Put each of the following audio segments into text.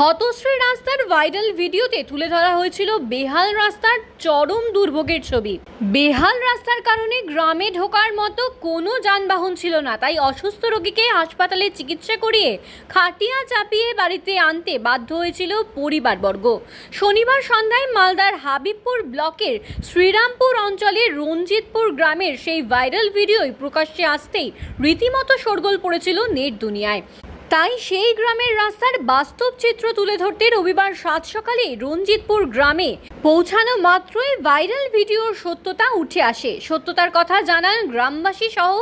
হতশ্রী রাস্তার ভাইরাল ভিডিওতে তুলে ধরা হয়েছিল বেহাল রাস্তার চরম দুর্ভোগের ছবি। বেহাল রাস্তার কারণে গ্রামে ঢোকার মতো কোনো যানবাহন ছিল না, তাই অসুস্থ রোগীকে হাসপাতালে চিকিৎসা করিয়ে খাটিয়া চাপিয়ে বাড়িতে আনতে বাধ্য হয়েছিল পরিবারবর্গ। শনিবার সন্ধ্যায় মালদার হাবিবপুর ব্লকের শ্রীরামপুর অঞ্চলের রঞ্জিতপুর গ্রামের সেই ভাইরাল ভিডিওই প্রকাশ্যে আসতেই রীতিমতো শোরগোল পড়েছিল নেট দুনিয়ায়। তাই সেই গ্রামের রাস্তার বাস্তব চিত্র তুলে ধরতে রবিবার সাত সকালে রঞ্জিতপুর গ্রামে পৌঁছানো মাত্রই ভাইরাল ভিডিওর সত্যতা উঠে আসে। সত্যতার কথা জানান গ্রামবাসী সহ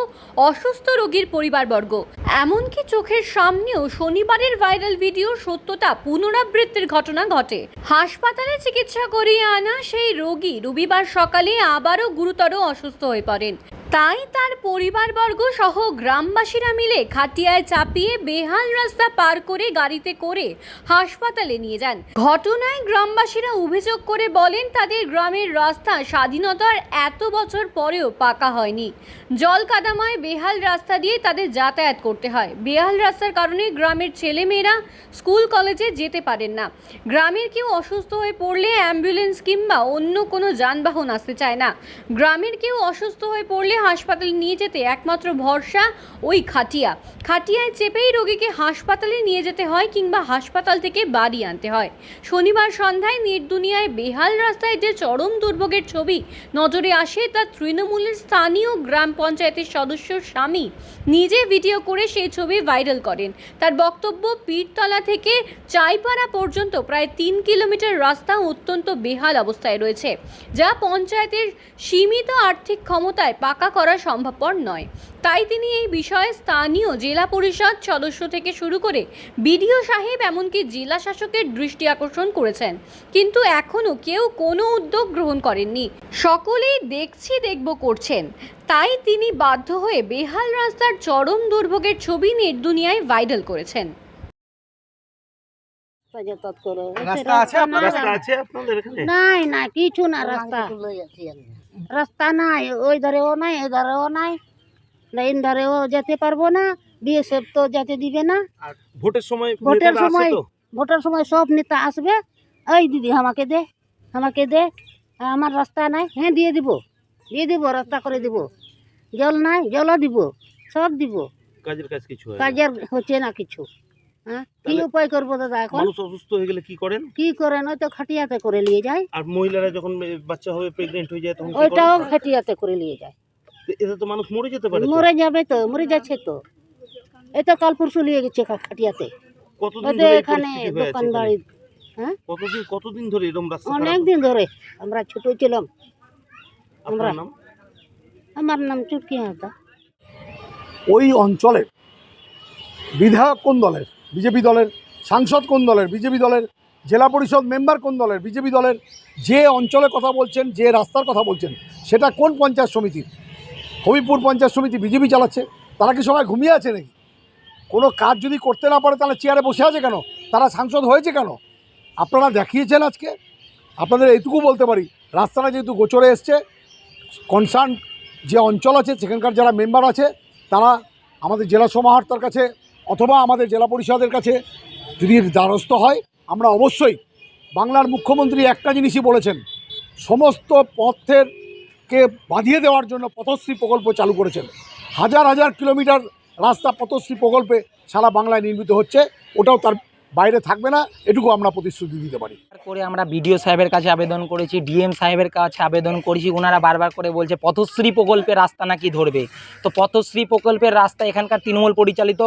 অসুস্থ রোগীর পরিবারবর্গ। এমনকি চোখের সামনেও শনিবারের ভাইরাল ভিডিওর সত্যতা পুনরাবৃত্তির ঘটনা ঘটে। হাসপাতালে চিকিৎসা করিয়ে আনা সেই রোগী রবিবার সকালে আবারও গুরুতর অসুস্থ হয়ে পড়েন। তাই তার পরিবারবর্গ সহ গ্রামবাসীরা মিলে খাটিয়ায় চাপিয়ে বেহাল রাস্তা পার করে গাড়িতে করে হাসপাতালে নিয়ে যান। ঘটনায় গ্রামবাসীরা অভিযোগ করে বলেন, তাদের গ্রামের রাস্তা স্বাধীনতার এত বছর পরেও পাকা হয়নি। জল কাদাময় বেহাল রাস্তা দিয়ে তাদের যাতায়াত করতে হয়। বেহাল রাস্তার কারণে গ্রামের ছেলেমেয়েরা স্কুল, কলেজে যেতে পারেন না। গ্রামের কেউ অসুস্থ হয়ে পড়লে অ্যাম্বুলেন্স কিংবা অন্য কোনো যানবাহন আসতে চায় না। গ্রামের কেউ অসুস্থ হয়ে পড়লে হাসপাতালে নিয়ে যেতে একমাত্র ভরসা ওই খাটিয়া। খাটিয়ায় চেপেই রোগীকে হাসপাতালে নিয়ে যেতে হয় কিংবা হাসপাতাল থেকে বাড়ি আনতে হয়। শনিবার সন্ধ্যায় নির্দুনিয়ায় দুনিয়ায় বেহাল রাস্তায় যে চরম দুর্ভোগের ছবি নজরে আসে তা তৃণমূলের স্থানীয় গ্রাম পঞ্চায়েতের সদস্য স্বামী নিজে ভিডিও করে সেই ছবি ভাইরাল করেন। তার বক্তব্য পীরতলা থেকে চাইপাড়া পর্যন্ত প্রায় তিন কিলোমিটার রাস্তা অত্যন্ত বেহাল অবস্থায় রয়েছে, যা পঞ্চায়েতের সীমিত আর্থিক ক্ষমতায় পাকা করা সম্ভবপর নয়। তাই তিনি এই বিষয়ে স্থানীয় জেলা পরিষদ সদস্য থেকে শুরু করে বিডিও সাহেব এমনকি জেলা শাসকের দৃষ্টি আকর্ষণ করেছেন। কিন্তু এখনও কেউ কোনো উদ্যোগ গ্রহণ করেননি। সকলেই দেখছি দেখব করছেন। তাই তিনি বাধ্য হয়ে বেহাল রাস্তার চরম দুর্ভোগের ছবি নেট দুনিয়ায় ভাইরাল করেছেন। রাস্তা নাই, রাস্তা আছে আপনাদের এখানে? নাই না কিছু না রাস্তা। রাস্তা নাই ওই ধারেও নাই এই ধারেও নাই। লাইন ধারেও যেতে পারব না বিএসএফ তো যেতে দিবে না। আর ভোটের সময় ভোটের সময় তো? ভোটের সময় সব নেতা আসবে। এই দিদি আমাকে দে। আমাকে দে আমার রাস্তা নাই হ্যাঁ দিয়ে দিব দিয়ে দিব রাস্তা করে দিব। জল নাই জলও দিব সব দিব। কাজের কাজ কিছু কাজের হচ্ছে না কিছু। হ্যাঁ কি উপায় করব দাদা এখন? মানুষ অসুস্থ হয়ে গেলে কি করেন? কি করে নয় তো খাটিয়াতে করে নিয়ে যায়। আর মহিলারা যখন বাচ্চা হবে প্রেগনেন্ট হয়ে যায় তখন ওইটাও খাটিয়াতে করে নিয়ে যায়। এতে তো মানুষ মরে যেতে পারে মরে যাবে তো মরে যাচ্ছে তো। এই তো কাল পরশু নিয়ে গেছে খাটিয়াতে। কতদিন ধরে এখানে দোকান বাড়ি হ্যাঁ? কতদিন কতদিন ধরে এরকম রাস্তা অনেক দিন ধরে আমরা ছোট ছিলাম। আপনার আমরা- নাম? আমার নাম চুটকি হাসদা ওই অঞ্চলের বিধায়ক কোন দলের? বিজেপি দলের সাংসদ কোন দলের? বিজেপি দলের জেলা পরিষদ মেম্বার কোন দলের? বিজেপি দলের যে অঞ্চলে কথা বলছেন যে রাস্তার কথা বলছেন সেটা কোন পঞ্চায়েত সমিতির? হবিপুর পঞ্চায়েত সমিতি বিজেপি চালাচ্ছে। তারা কি সবাই ঘুমিয়ে আছে নাকি? কোনো কাজ যদি করতে না পারে তাহলে চেয়ারে বসে আছে কেন? তারা সাংসদ হয়েছে কেন? আপনারা দেখিয়েছেন আজকে, আপনাদের এইটুকু বলতে পারি। রাস্তাটা যেহেতু গোচরে এসছে কনসার্ন যে অঞ্চল আছে, সেখানকার যারা মেম্বার আছে, তারা আমাদের জেলা সমাহর্তার কাছে অথবা আমাদের জেলা পরিষদের কাছে যদি দ্বারস্থ হয়, আমরা অবশ্যই বাংলার মুখ্যমন্ত্রী একটা জিনিসই বলেছেন, সমস্ত পথের কে বাঁধিয়ে দেওয়ার জন্য পথশ্রী প্রকল্প চালু করেছেন। হাজার হাজার কিলোমিটার রাস্তা পথশ্রী প্রকল্পে সারা বাংলায় নির্মিত হচ্ছে, ওটাও তার বাইরে থাকবে না, এটুকু আমরা প্রতিশ্রুতি দিতে পারি। করে আমরা বিডিও সাহেবের কাছে আবেদন করেছি, ডিএম সাহেবের কাছে আবেদন করেছি ওনারা বারবার করে বলছে, পথশ্রী প্রকল্পের রাস্তা নাকি ধরবে? তো পথশ্রী প্রকল্পের রাস্তা এখানকার তৃণমূল পরিচালিত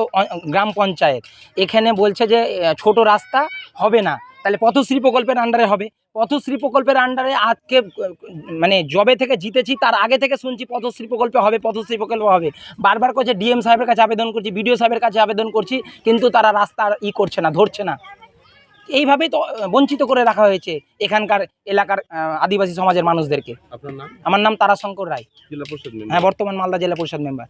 গ্রাম পঞ্চায়েত। এখানে বলছে যে ছোট রাস্তা হবে না, তাহলে পথশ্রী প্রকল্পের আন্ডারে হবে। পথশ্রী প্রকল্পের আন্ডারে আজকে মানে জবে থেকে জিতেছি তার আগে থেকে শুনছি পথশ্রী প্রকল্পে হবে পথশ্রী প্রকল্প হবে। বারবার করছে ডিএম সাহেবের কাছে আবেদন করছি বিডিও সাহেবের কাছে আবেদন করছি কিন্তু তারা রাস্তা ই করছে না ধরছে না। এইভাবে তো বঞ্চিত করে রাখা হয়েছে এখানকার এলাকার আদিবাসী সমাজের মানুষদেরকে। আপনার নাম? আমার নাম তারাশঙ্কর রায়। জেলা পরিষদ হ্যাঁ বর্তমান মালদা জেলা পরিষদ মেম্বার।